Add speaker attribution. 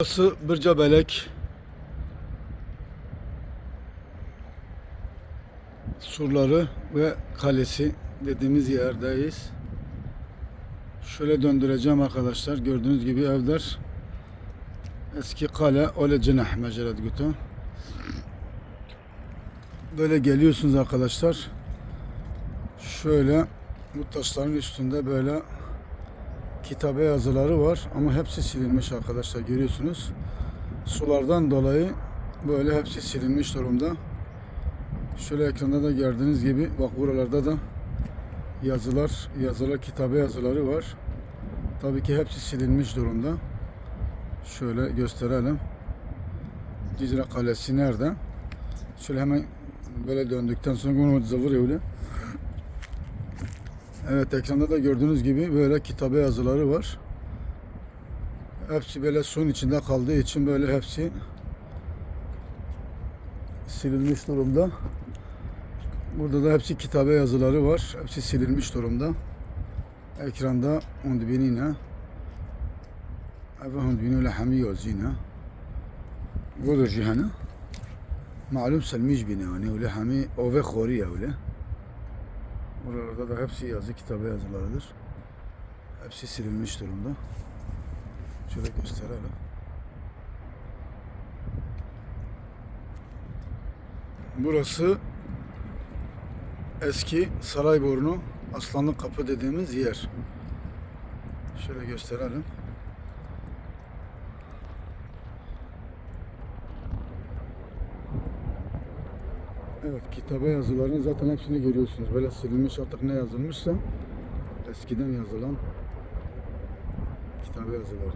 Speaker 1: Burası Bırcabelek surları ve kalesi dediğimiz yerdeyiz. Şöyle döndüreceğim arkadaşlar. Gördüğünüz gibi evler eski kale öyle cenah meceret. Böyle geliyorsunuz arkadaşlar. Şöyle bu taşların üstünde böyle kitabe yazıları var ama hepsi silinmiş arkadaşlar görüyorsunuz. Sulardan dolayı böyle hepsi silinmiş durumda. Şöyle ekranda da gördüğünüz gibi bak buralarda da yazılar, yazılar, kitabe yazıları var. Tabii ki hepsi silinmiş durumda. Şöyle gösterelim. Cizre Kalesi nerede? Şöyle hemen böyle döndükten sonra bunu zavur öyle. Evet ekranda da gördüğünüz gibi böyle kitabe yazıları var. Hepsi böyle suyun içinde kaldığı için böyle hepsi silinmiş durumda. Burada da hepsi kitabe yazıları var. Hepsi silinmiş durumda. Ekranda onu binine. Eve onu binine hami yazına. Bu da cihana. Malum selmiş bina yani öyle hami ove khori öyle. Burada da hepsi yazı kitabe yazılarıdır. Hepsi silinmiş durumda. Şöyle gösterelim. Burası eski Sarayburnu Aslanlı Kapı dediğimiz yer. Şöyle gösterelim. Evet kitabe yazılarının zaten hepsini görüyorsunuz. Böyle silinmiş artık ne yazılmışsa eskiden yazılan kitabe yazıları.